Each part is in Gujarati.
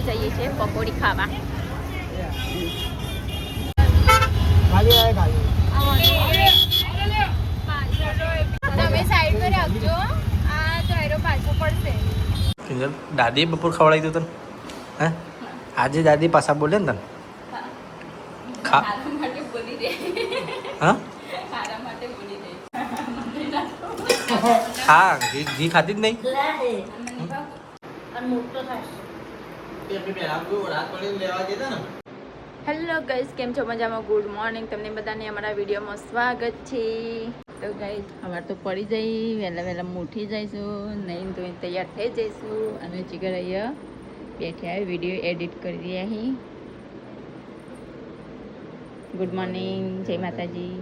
અમે જઈએ છીએ પકોડી ખાવા. તમે સાઈડ પર રાખજો આ તો પાછો પડશે. દાદી બપોર ખવડાવી દઉં તને? હે? આજે દાદી પાછા બોલે ને તને? ખા મારા માટે બોલી દે. હા? મારા માટે બોલી દે. ખા ઘી ઘી ખાતી જ નહીં? હેલો ગાઈસ કેમ છો? મજામાં? ગુડ મોર્નિંગ તમને બધાને અમારા વિડીયોમાં સ્વાગત છે. તો ગાઈસ અમારે તો પડી જઈ વહેલા વહેલા ઉઠી જઈશું નહીં તો તૈયાર થઈ જઈશું અને જીગર અહીંયા બેઠ્યા વીડિયો એડિટ કરી રહ્યા અહીં ગુડ મોર્નિંગ જય માતાજી.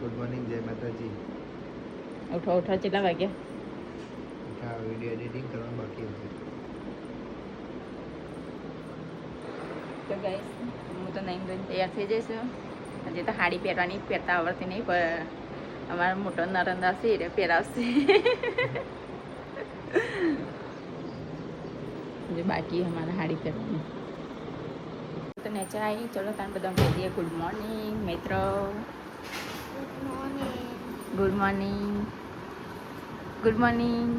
ગુડ મોર્નિંગ જય માતાજી. ઉઠો ઉઠો કેટલા વાગ્યા? વીડિયો એડિટિંગ કરવાનું બાકી હતું તો ગાઈસ હું તો નહીં તૈયાર થઈ જઈશું. હજી તો સાડી પહેરવાની પહેરતા આવડતી નહીં પણ અમારો મોટો નરંદ હશે એ પહેરાવશે. જે બાકી અમારે સાડી પહેરવાની. તો નેચે આવી ચલો તમે બધા કહી દઈએ ગુડ મોર્નિંગ મિત્રો. ગુડ મોર્નિંગ ગુડ મોર્નિંગ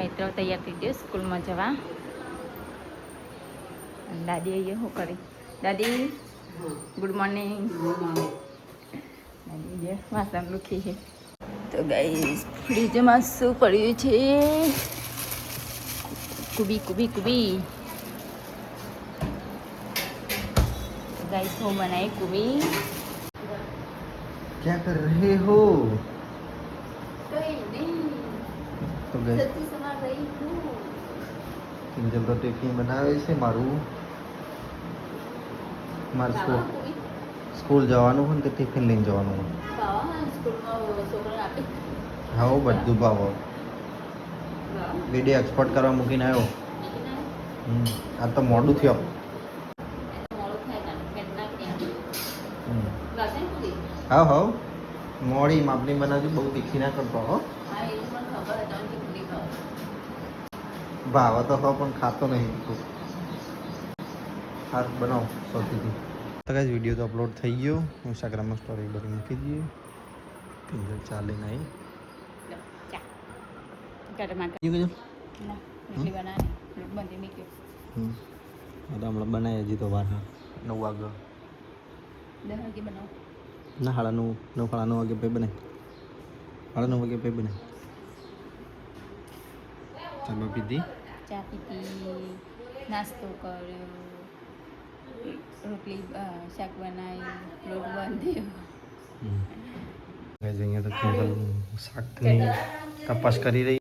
મિત્રો તૈયાર થઈ ગયો સ્કૂલમાં જવા. અને દાદી અહીંયા શું કરી દાદી ગુડ મોર્નિંગ દાદી જે વાસણ લૂખી છે તો ગાઈસ ફ્રીજમાં શું પડ્યું છે કુબી કુબી કુબી ગાઈસ હું બનાવી કુબી क्या कर रहे हो તો ગઈ કિંજલ તો ટિફિન બનાવે છે મારું મારે સ્કૂલ. સ્કૂલ જવાનું હોય ને તો ટિફિન લઈને જવાનું હોય. હા બધું ભાવ. વીડિયો એક્સપોર્ટ કરવા મૂકીને આવ્યો. આ તો મોડું થયું. હા હા. મોડી માપની બનાવજો, બહુ તીખી ના કરતો, હો. ભાવ તો પણ ખાતો નહીં. તું હાથ બનાવો, સૌથી તો કાંઈ વીડિયો તો અપલોડ થઈ ગયો. ઇન્સ્ટાગ્રામમાં સ્ટોરી બધી મૂકી દઈએ કિંજલ ચાલે નહીં. હમ આ તો હમણાં બનાવી હજી તો વાર હા નવ વાગ્યા ના સાડા નવ નવ સાડા નવ વાગે પે બને. સાડા નવ વાગે પે બને. ચામાં પીધી? ચા પીધી નાસ્તો કર્યો. રોટલી શાક બનાવી લોટ બાંધ્યો. અહીંયા તો કેવલ શાકની તપાસ કરી રહી.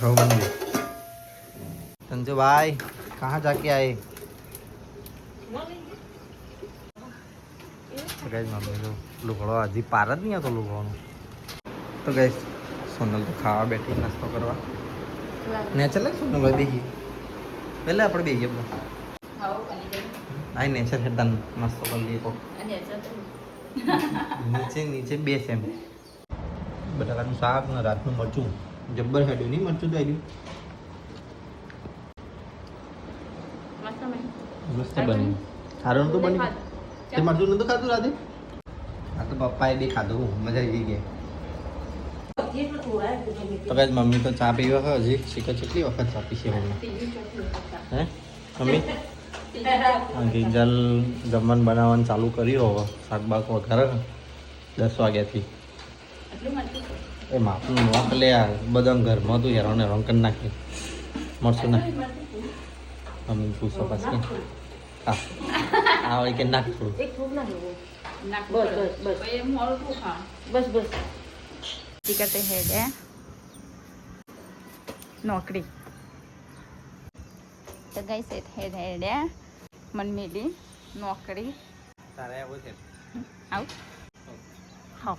ઘઉં સંજુ ભાઈ કહાં જાકે આયે? હજી પાર જ નહીં હતો લુગડોનો. તો ગાઈસ સોનલ તો ખાવા બેઠી નાસ્તો કરવા. નેચર લાગે સોનલ દેખી પહેલાં આપણે બે બધા આઈ નેચર હેઠળ નાસ્તો કરી લઈએ કોક. નીચે નીચે બે સેમ. બટાકાનું શાક ને રાતનું મરચું. જબ્બર હેડ્યું નહીં? મરચું તો આવ્યું મસ્ત બન્યું સારું નતું બન્યું? તે મરચું નતું ખાધું રાતે? આ તો પપ્પાએ બી ખાધું. મજા આવી ગઈ. તો કઈ મમ્મી તો ચા પીવા હજી શીખર કેટલી વખત ચા પીશે મમ્મી હે? મમ્મી? ગીંજલ જમવાનું બનાવવાનું ચાલુ કર્યું હવે શાક બાક વઘારે દસ વાગ્યાથી. એ માપનું નોક લે આ બધા ઘરમાં તું હેરાન હેરાન કરી નાખી. મળશું ને? મમ્મી પૂછો પાછી. હા. આ હોય કે નાખ થોડું બસ બસ કરતે હે દે નોકરી. તો ગઈ છે હે હે દે મન મેલી નોકરી. તારે આવું છે? આવ? હા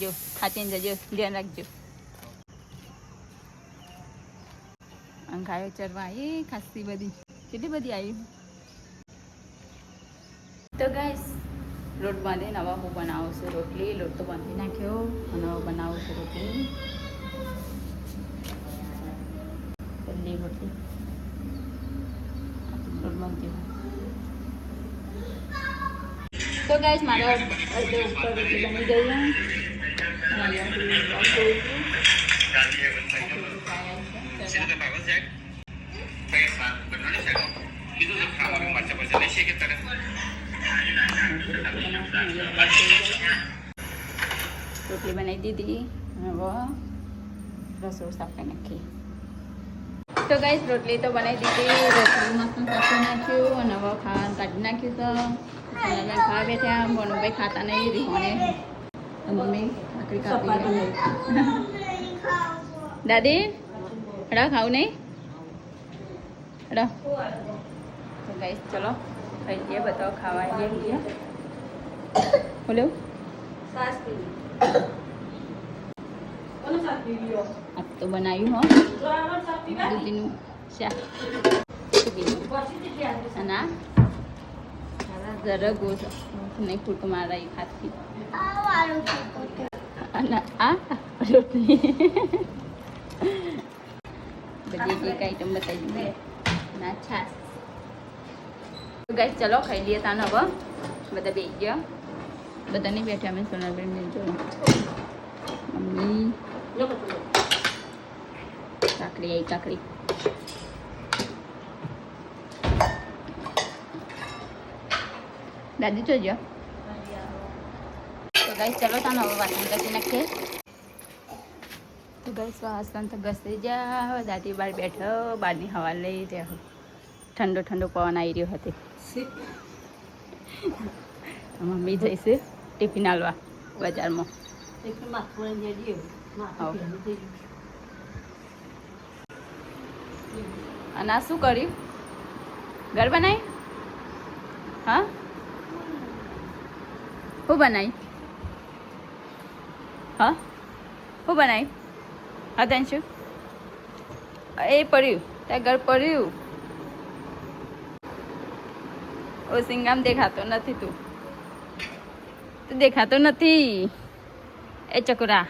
જો ખાતીને જજો ધ્યાન રાખજો. ગાયો ચરવા આવી ખાસી બધી. કેટલી બધી આવી? તો ગાઈસ લોટ બાંધીને હવે હું બનાવું છું રોટલી. લોટ તો બાંધી નાખ્યો અને બનાવું છું રોટલી. મગજી તો ગાઈસ મારે અડધે ઉપર રોટલી બની છે. રોટલી બનાવી દીધી. હવે રસોઈ સાફ કરી નાખી. તો ગાઈસ રોટલી તો બનાવી દીધી. રોટલી મસ્ત કાપી નાખ્યું અને હવે ખાવાનું કાઢી નાખ્યું તો ખાવે ખાવા બેઠા ભણુભાઈ ખાતા નહીં રીહોને મમ્મી ભાખરી કાપી દાદી રા ખાવું નહીં? રા તો ગાઈસ ચલો ખાઈ જઈએ બતાવો ખાવા આવીએ બોલો. આ તો બનાવ્યું હો. દૂધીનું શાક. આ? જરા ગોસ નહીં ખૂટું મારા એક હાથથી. અને આ રોટલી. બધી એક આઈટમ બતાવી દીધી. ના છાસ. ગાઈસ ચલો ખાઈ લઈએ તાન હવે. બધા બે ગયા. બધા નહીં બેઠા અમે સોનાબેન જો મમ્મી. કાકડી આવી કાકડી. દાદી જોજો તો ગાઈસ ચલો તાનો હવે વાસણ ઘસી નાખીએ તો ગાઈસ વાસણ તો ઘસી જા દાદી બહાર બેઠો બહારની હવા લઈ રહ્યો ઠંડો ઠંડો પવન આવી રહ્યો હતી મમ્મી જઈશે ટિફિન હાલવા બજારમાં અને આ શું કર્યું ઘર બનાવી હા શું બનાવી હા શું બનાવી હા શું એ પડ્યું. ત્યાં ઘર પડ્યું. ઓ સિંગામ દેખાતો નથી તું. તું દેખાતો નથી. એ ચકુરા.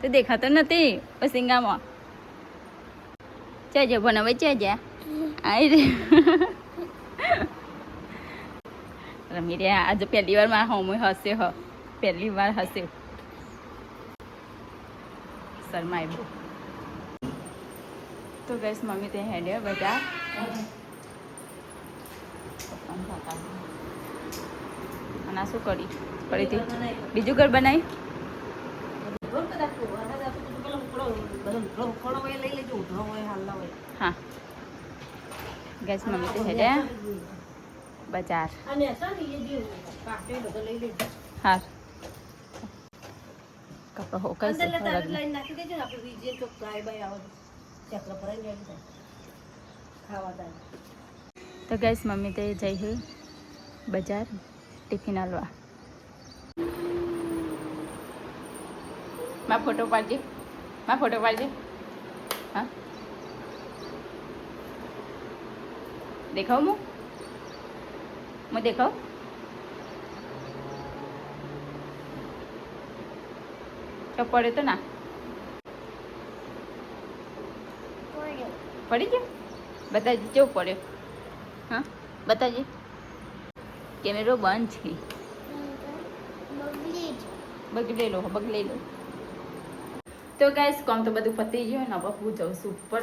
તું દેખાતો નથી. ઓ સિંગામાં. ચાજે બનાવે ચાજે? આવી રે. રમી રહ્યા આજે પહેલી વાર મારા હોમો હસે હ. પહેલી વાર હસે. શરમાય બહુ તો ગઈશ મમ્મી તે હેડ્યો બધા અને આ શું કરી? ફરીથી? બીજું ઘર બનાવી હા. ગેસ મમ્મી હેડ્યા બજાર. હા કપડો તો ગઈસ મમ્મી તે જઈ છે બજાર ટિફિન હાલવા. માં ફોટો પાડજે માં ફોટો પાડજે. હા. દેખાવ હું હું દેખાવ તો પડે તો ના પડી ગયો બતાજી કેવું પડ્યો હા બતાજી કેમેરો બંધ છે બગડેલો બગડેલો તો ગાઈસ કામ તો બધું પતી ગયું ને બાપુ જાઉં છું ઉપર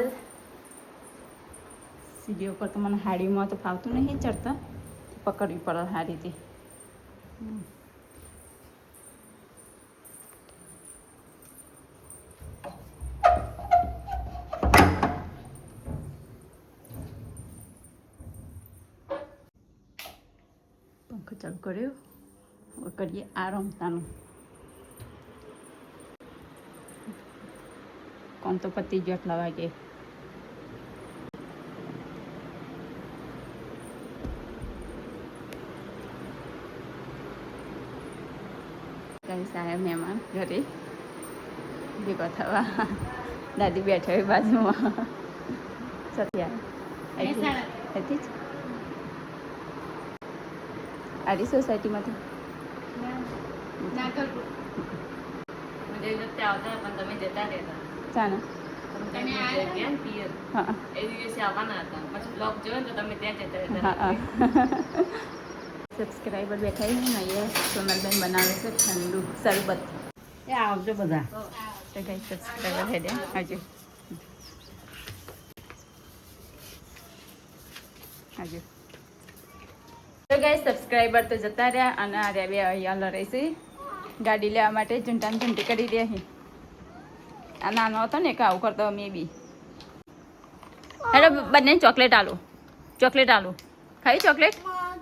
સીડીઓ પર તો મને હાડીમાં તો ફાવતું નહીં ચડતા પકડવી પડે હાડીથી પંખો ચાલુ કર્યો. હવે કરીએ આરામતાનું કોણ તો પતી ગયો આટલા વાગે. કઈ સાહેબ મહેમાન ઘરે ભેગો થવા દાદી બેઠા હોય બાજુમાં સત્યા હતી જ આરી સોસાયટીમાંથી ચાને તમે આવ્યા ગયા ને પિયર હા એ દિવસે આવવાના હતા પછી બ્લોગ જોયો ને તો તમે ત્યાં જતા હા હતા સબસ્ક્રાઈબર બેઠા છે ને અહીંયા સોનલબેન બનાવે છે ઠંડુ શરબત. એ આવજો બધા. તો કઈ સબસ્ક્રાઈબર દે હજુ હજુ તો ગાઈ સબસ્ક્રાઈબર તો જતા રહ્યા અને આ રહ્યા બે અહીંયા લડાઈ છે. ગાડી લેવા માટે ઝૂંટાને ઝૂંટી કરી દે અહીં આ નાનો હતો ને કે આવું કરતો મે બી. હેડો બંને ચોકલેટ આલો. ચોકલેટ આલું. ખાઈ ચોકલેટ?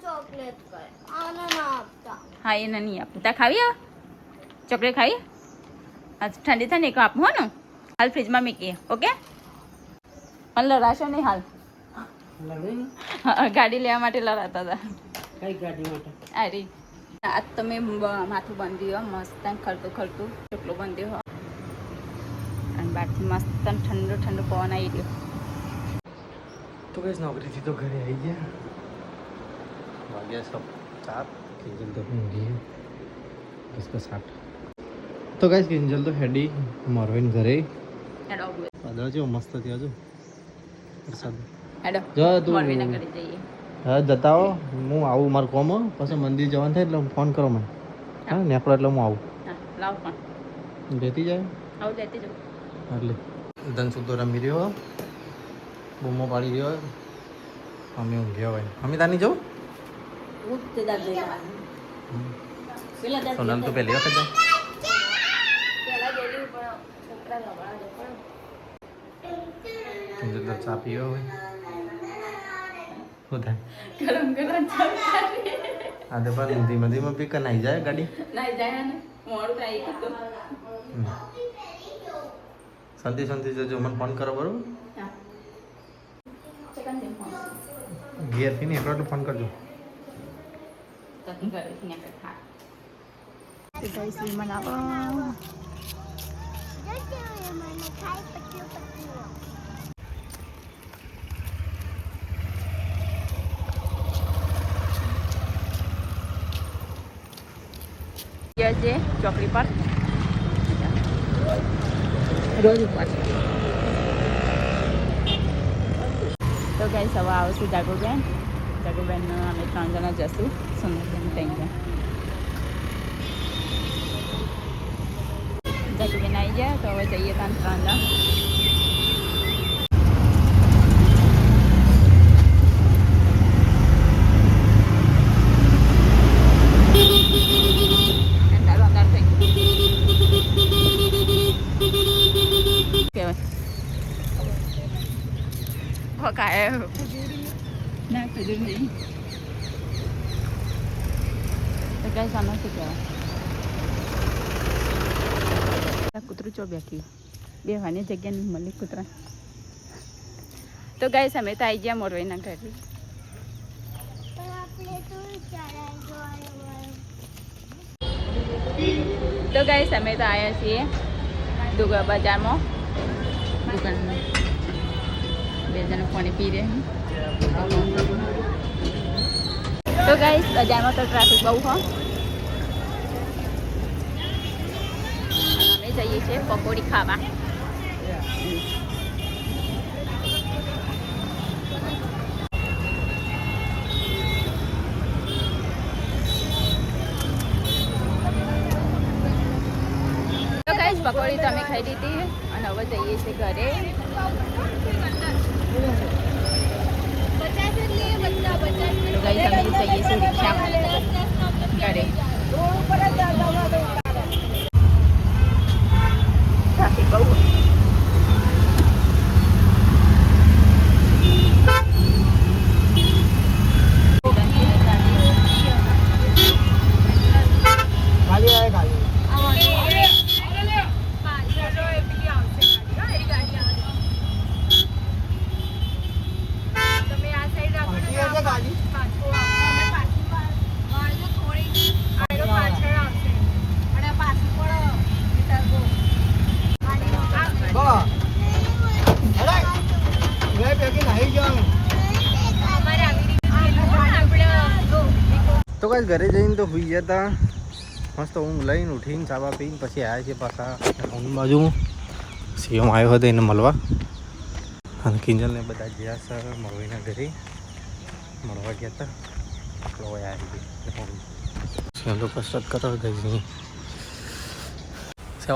ચોકલેટ. હા એને નહીં આપું. ત્યાં ખાવી ચોકલેટ ખાવી? હા ઠંડી થાય ને એક આપું હો ને? હાલ ફ્રીજમાં મૂકીએ ઓકે? પણ લડાશો નહીં હાલ. ગાડી લેવા માટે લડાતા હતા. કઈ ગાડી માટે? અરે આજ તો મેં માથું બાંધ્યું મસ્ત ખરતું ખરતું. ચોકલો બાંધ્યો હો. અને બહારથી મસ્ત ઠંડો ઠંડો પવન આવી ગયો. તો કઈ નોકરીથી તો ઘરે આવી ગયા? વાગ્યા સબ તો તો ગાઈસ કિંજલ તો હેડી મોરવેન ઘરે હેડો વાદળ જેવો મસ્ત થયો જો પ્રસાદ હેડો જો તું મોરબીના ઘરે જઈએ હા જતાઓ હું આવું મારું કોમ. પછી મંદિર જવાનું થાય એટલે ફોન કરો મને હા નેકળો એટલે હું આવું હા લાવ પણ લેતી જાય આવું લેતી જાઉં એટલે ધન સુધો રમી રહ્યો બૂમો પાડી રહ્યો અમે ઊંઘ્યા હોય અમે તાની જવું સોનલ તો પહેલી વખત જાય? તો ચા પીવો હોય? શું થાય ગરમ ગરમ ચા આ તો પણ ધીમે ધીમે પી કે નાઈ જાય ગાડી? નહીં જાય ને મોડું થાય એક તો શાંતિ શાંતિ જજો મને ફોન કરો બરોબર? ઘેરથી ને એટલો ફોન કરજો. હું ઘરેથી નીકળ ખા તો ગાઈસ વી મનાવો જશે મને ગયા છે ચોકડી પર. રોજ ઉપર. તો ગાઈસ, હવે આવશું જાગુબેન. જાગુબેન અમે ત્રણ જણા જશું. સુંદરબેન ત્યાં ગયા જાગુબેન આવી ગયા તો હવે જઈએ ત્યાં ત્રણ જણ અંધારું અંધારું થઈ ગયું કહેવાય હો કાય ના ખજૂર નહીં તો કઈ સામે શું કહેવાય કૂતરું ચો બેઠી બેવાની જગ્યા નહીં મળી કૂતરા. તો ગાય અમે તો આવી ગયા મોરવાઈના ઘરે. તો ગાય અમે તો આવ્યા છીએ દુગા બજારમાં. બે જણ પાણી પી રહ્યા તો ગાય બજારમાં તો ટ્રાફિક બહુ, હો. જઈએ છીએ પકોડી ખાવા. પકોડી તમે ખાઈ લીધી અને હવે જઈએ છીએ ઘરે. ગઈ તમે જઈએ છીએ રિક્ષામાં ઘરે. ટ્રાફિક ઘરે જઈને તો સુઈ ગયા હતા મસ્ત ઊંઘ લઈને ઉઠીને ચાવા પીને પછી આવ્યા છે પાછા ઊંઘ બાજુ. સીએમ આવ્યો હતો એને મળવા. અને કિંજલને બધા ગયા સર મળવીના ઘરે. મળવા ગયા હતા આપણો હોય આવી તો કસરત કરો ગઈ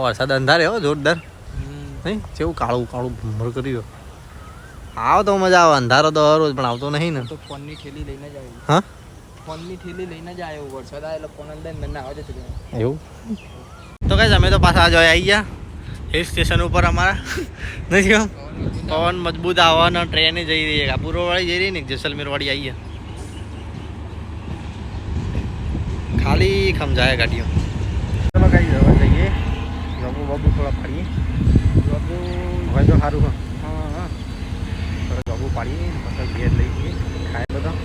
વરસાદ અંધારે હો જોરદાર? નહીં? કેવું કાળું કાળું ભમર કર્યું. આવો તો મજા આવે. અંધારો તો હર રોજ પણ આવતો નહીં ને. તો ફોનની થેલી લઈને જ આવ્યો હા? ફોનની થેલી લઈને જ આવ્યો વરસાદ આવે એટલે ફોન અંદર મને આવે છે એવું? તો કઈ અમે તો પાછા જોઈ આવી ગયા. હિલ સ્ટેશન ઉપર અમારા. નથી? પવન મજબૂત આવવાનો ટ્રેન જઈ રહી છે. કાપુરો વાળી જઈ રહી ને જેસલમેર વાળી આવી ગયા. ખાલી ખમજાય ગાડીઓ. ચલો કઈ જવા જઈએ. બાબુ બબુ થોડા પાડીએ. બાબુ હવે તો સારું હા હા. થોડા પાડીએ પછી ઘેર લઈ જઈએ. ખાય બધા.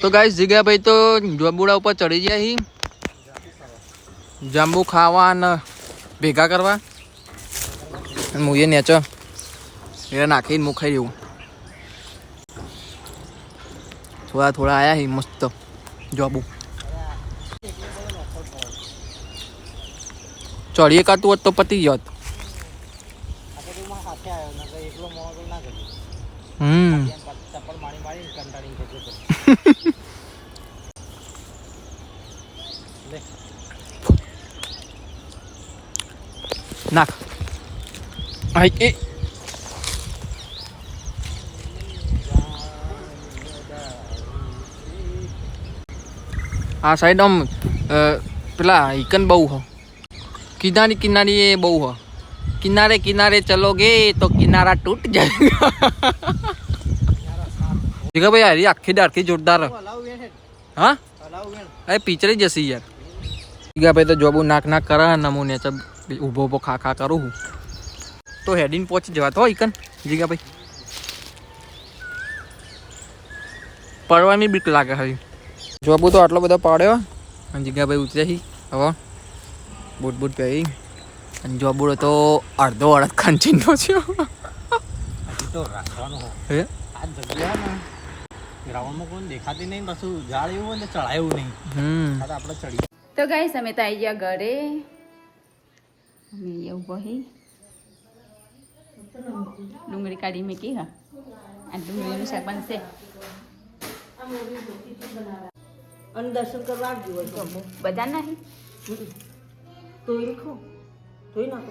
તો ગાઈસ જીગાભાઈ તો જોબુડા ઉપર ચડી ગયા હી. જાંબુ ખાવા અને ભેગા કરવા. હું એ નેચો એ નાખીને હું ખાઈ રહ્યું. થોડા થોડા આયા હી મસ્ત જોબુ. ચડીએ કાતું હોત તો પતી ગયો. હમ ચપ્પલ મારી મારી કંટાળીને જતો હતો નાખ આઈ એ આ સાઈડ આમ પેલા હિકન બહુ હો કિનારી કિનારી એ બહુ હો કિનારે કિનારે ચલોગે તો કિનારા તૂટ જાય જીગા ભાઈ હારી આખી ડાળખી જોરદાર હા અરે પીચરી જશે યાર જીગા ભાઈ તો જોબું નાક નાક કરા નમૂને નેચર ઊભો ઊભો ખા ખા કરું હું. તો હેડીને પહોંચી જવા તો ઇકન જીગા ભાઈ. પડવાની બીક લાગે હવે જોબુ તો આટલો બધો પાડ્યો અને જીગા ભાઈ ઉતરી હવે. બૂટ બૂટ પહેરી. અને જોબુડો તો અડધો અડધ ખંચીનો હો. ગ્રાઉન્ડમાં કોઈ દેખાતી નહીં પાછું ઝાડ એવું હોય ને ચડાયું નહીં. હમ. આપણે ચડી તો ગાઈસ અમે તો આવી ગયા ઘરે. અમે એવું બહી ડુંગળી કાઢી મૂકી હા. આ ડુંગળીનું શાક બનશે. અને દર્શન કરવા આવ્યું હોય તો બધા નહીં તોય ખો તોય નાખો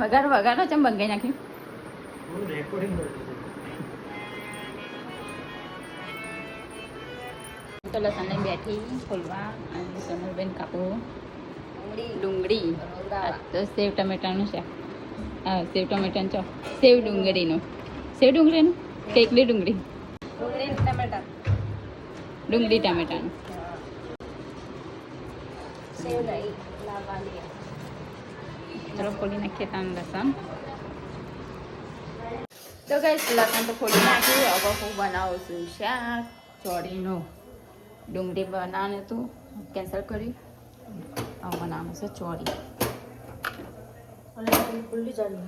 વગાડો વગાડો ચમ બંગાઈ નાખ્યું? તો લસણ લઈને બેઠી ખોલવા અને સોનલબેન કાપો ડુંગળી તો સેવ ટમેટાનું છે હા સેવ ટમેટાનું ચો સેવ ડુંગળીનું સેવ ડુંગળીનું કે એકલી ડુંગળી ડુંગળી ટમેટાનું ચલો ખોલી નાખીએ તાન લસણ તો ગઈશ લસણ તો ખોલી નાખ્યું હવે હું બનાવું છું શાક ચોળીનું ડુંગળી બનાવવાનું હતું કેન્સલ કર્યું બનાવવાનું છે અને ખુલ્લી જાણી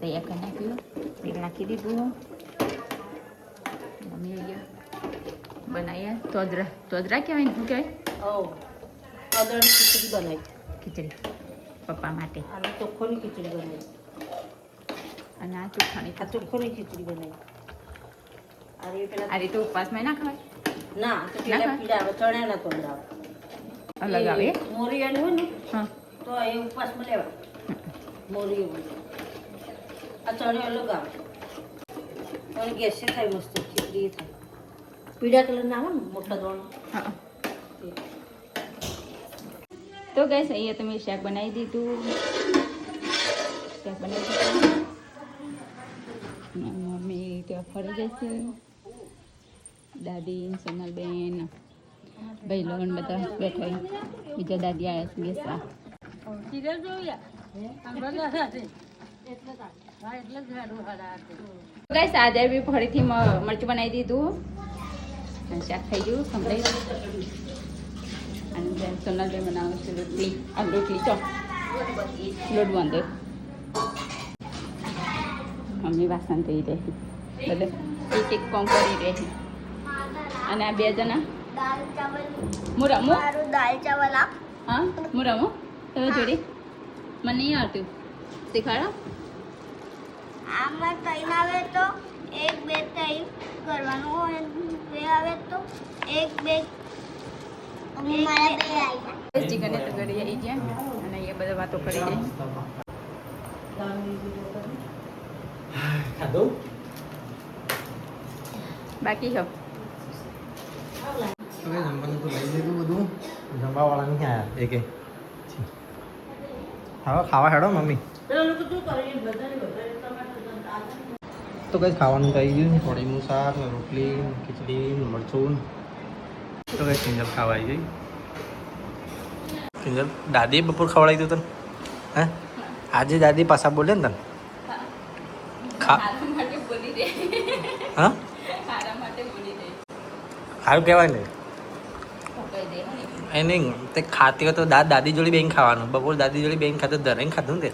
તૈયાર કરી નાખ્યું. તેલ નાખી દીધું. મમ્મી અહીંયા બનાવીએ તોદરા. તોદરા કહેવાય શું કહેવાય? ખીચડી બનાવી ખીચડી. પપ્પા માટે. અને ચોખ્ખોની ખીચડી બનાવી અને આ ચોખાની આ ચોખાની ખીચડી બનાવી. અરે પેલા આ રીતે ઉપવાસમાં ના ખવાય? ના તો પેલા પીડા આવે ચણ્યાના આવે. અલગ આવે? મોરી હોય ને હા. તો એ ઉપવાસમાં લેવા હોય. આ ચણે અલગ આવે. ગેસ ગેસે થાય મસ્ત ખીચડી થાય. પીળા કલરના આવે ને મોટા દોણ હા. તો ગેસ અહીંયા તમે શાક બનાવી દીધું. શાક બનાવી દીધું. અને મમ્મી ત્યાં ફરી જશે. દાદી સોનલબેન ભાઈ લોન બધા બેઠા બીજા દાદી આવ્યા છે બેસવા. આજે બી ફરીથી મરચું બનાવી દીધું. અને શાક થઈ ગયું, સંભળાઈ અને સોનલબેન બનાવું છે રોટલી. આ રોટલી, ચો. લોટ બાંધો. મમ્મી વાસણ ધોઈ રહી બધે એક એક કોમ કરી રહી અને આ બે જણા હું રમું દાલ ચાવલ આપ હા હું રમું તમે જોડે મને નહીં આવતું શીખવાડો આમાં ત્રણ આવે તો એક બે ત્રણ કરવાનું હોય બે આવે તો એક બે મારા ચિકન તો ઘરે આવી ગયા અને એ બધા વાતો કરી જાય ખાધું બાકી છો? હવે જમવાનું તો લઈ લીધું બધું. જમવાવાળા નહીં આવ્યા? એકે હવે ખાવા હેડો મમ્મી. તો કઈ ખાવાનું થઈ ગયું થોડીનું શાક ને રોટલી ખીચડી મરચું. તો કઈ કિંજલ ખાવા આવી ગઈ? કિંજલ દાદી બપોર ખવડાવી દઉં તને? હે? આજે દાદી પાછા બોલે ને તને? હા. સારું કહેવાય ને. એ નહીં તે ખાતી હોય તો દા દાદી જોડે બેન ખાવાનું. બપોર દાદી જોડે બેન ખાતું દરેક ખાધું ને.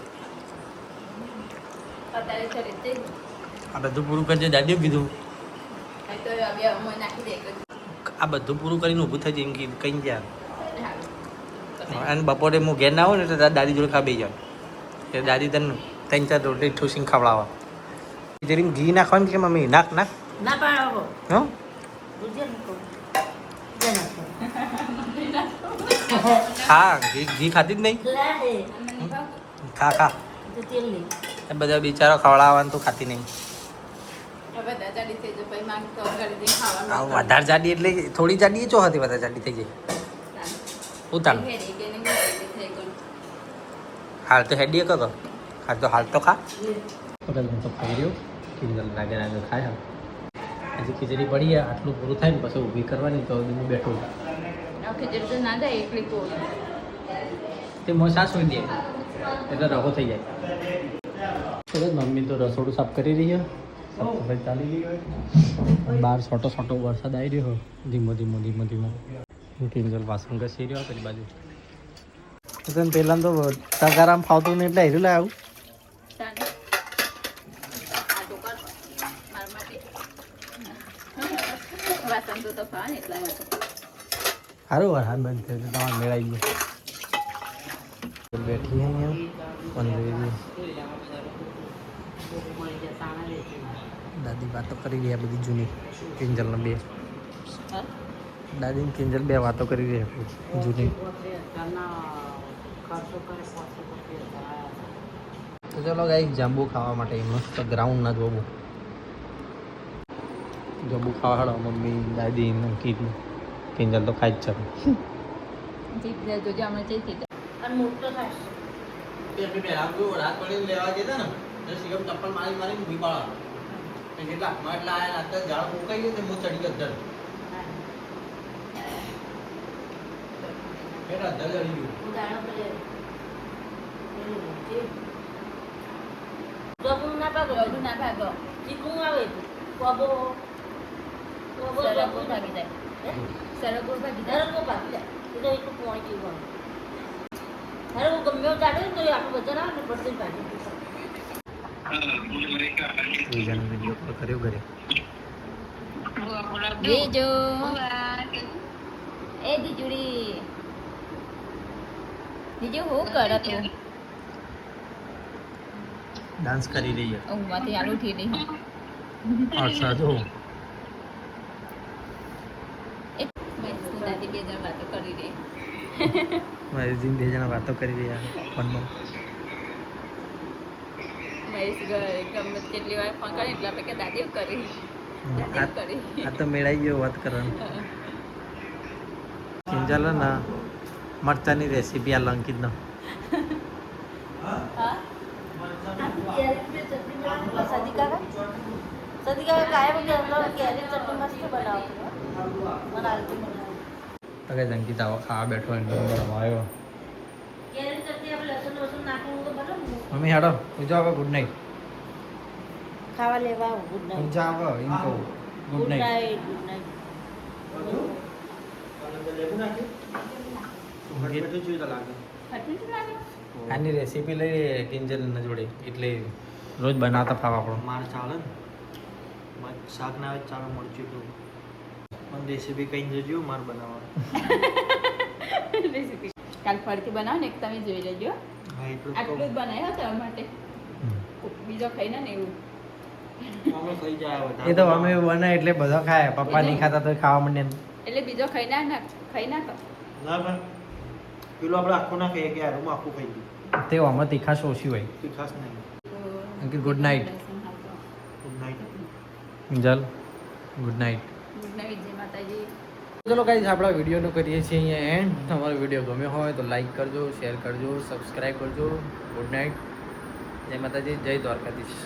આ બધું પૂરું કરજે દાદીએ કીધું. આ બધું પૂરું કરીને ઊભું થઈ એમ કીધું કઈ ગયા. અને બપોરે હું ઘેર ના આવું ને તો દાદી જોડે ખાઈ જાઉં. એટલે દાદી તને ત્રણ ચાર રોટલી ઠૂસીને ખવડાવવા. જરી ઘી નાખવાનું કે મમ્મી નાખ નાખ ના પાડો હો ખા ઘી ઘી ખાધી જ નહીં. ખા ખા બધા બિચારો ખવડાવવાનું તો ખાતી નહીં હવે દાદા રીતે જો ભાઈ માંગ તો ઘરે જઈને ખાવાનું આ વધારે જાડી એટલે થોડી જાડી ચો હતી વધારે જાડી થઈ થઈ ગયું. હાલ તો હેડીએ કરો હાલ તો હાલ તો ખા પકડ હું તો ખાઈ રહ્યો. કિંજલ લાગે લાગે ખાય હજી ખીચડી પડી ગયા આટલું પૂરું થાય ને પછી ઊભી કરવાની તો હું બેઠો ખીચડી તો ના એકલી તે મોં સાસ દે. એટલે રહો થઈ જાય. સરસ મમ્મી તો રસોડું સાફ કરી રહી સાફ ચાલી બહાર છોટો છોટો વરસાદ આવી રહ્યો ધીમો ધીમો ધીમો ધીમો. કિંજલ વાસણ ઘસી રહ્યો પેલી બાજુ. તને પહેલાં તો તગારામ ફાવતું નહીં એટલે હેરું લાવ્યું તાને આ તો કર મારા માટે વાસણ તો તો સારું વરસાદ બંધ થયો તો મેળાઈ ગયો. બેઠી અહીંયા દાદી વાતો કરી રહ્યા બધી જૂની કિંજલના બે? દાદી કિંજલ બે વાતો કરી રહ્યા જૂની. તો ચલો ગાઈ જાંબુ ખાવા માટે મસ્ત ગ્રાઉન્ડ ના જોબુ જાંબુ ખાવા હાડો મમ્મી દાદી ને કીધું કિંજલ તો ખાઈ જ છે. જીત જાય જો અમે જઈ થઈ અને મોટો થાય લેવા ગયા ને સિગમ ચપ્પલ મારી મારી ઊભી પાડવા જેટલા હાથમાં એટલા આયા હતા ઝાડ મુકાઈ ગયું તે હું ચડી ગયો અંદર બેટા અંદર ચડી ગયું. પેલું જે ના ભાગો ના ભાગો. ચીકું આવે કોબો કોબો ભાગી જાય. હે? ભાગી ભાગી પોણી જેવું આવે અરે હું ગમે તો બધા ભાગી બીજો એ દીજુડી દીજુ હું કરે તું? ડાન્સ કરી રહી છે. ઊંઘમાંથી આલુ ઉઠી રહી. અચ્છા જો એ દાદી બે જણ વાતો કરી રહી મારી જીન બે જણા વાતો કરી રહ્યા ફોનમાં. મહેશ ગ- ગમે કેટલી વાર ફોન કરે એટલા પૈકી દાદી કરી. દાદી આ કરી. આ તો મેળાઈ ગયો વાત કરવાનું. કિંજલ ના મરચાની રેસીપી આ લંકિત નો સદી કાકા? કાયમ કે અંદર કેરી ચટણી મસ્ત બનાવતો બનાવતી તો જંકી અંકિત આવો ખાવા બેઠો એમ આવ્યો મમ્મી હેડો પૂજા આવે ગુડ નાઇટ ખાવા લેવા ગુડ નાઇટ પૂજા આવે એમ કહું. ગુડ નાઇટ ગુડ નાઇટ આની રેસીપી લઈ કિંજલ ના જોડે. એટલે રોજ બનાવતા ફાવ આપણો માર ચાલે શાક ના ચાલે મરચું એટલું રેસીપી કઈ જજો માર બનાવવા રેસીપી કાલ ફરીથી બનાવો ને એક તમે જોઈ લેજો. હા એટલું આટલું જ બનાવ્યો તમારા માટે બીજો ખાઈ ને એવું. એ તો અમે બનાય એટલે બધો ખાય. પપ્પા નહીં ખાતા તો ખાવા મને એટલે બીજો ખાઈ ના ના ખાઈ ના ના પણ પેલું આપણે આખું ના ખાઈએ કે યાર આખું ખાઈ ગયું. તે આમાં તીખાશ ઓછી હોય. તીખાશ નહીં. Ankit, good night. Good night જલ ગુડ નાઇટ ગુડ નાઇટ ચલો ગાઈઝ આપણા વિડીયોનો કરીએ છીએ અહીંયા એન્ડ તમારો વીડિયો ગમ્યો હોય તો લાઈક કરજો શેર કરજો સબસ્ક્રાઈબ કરજો. ગુડ નાઇટ જય માતાજી, જય દ્વારકાધીશ.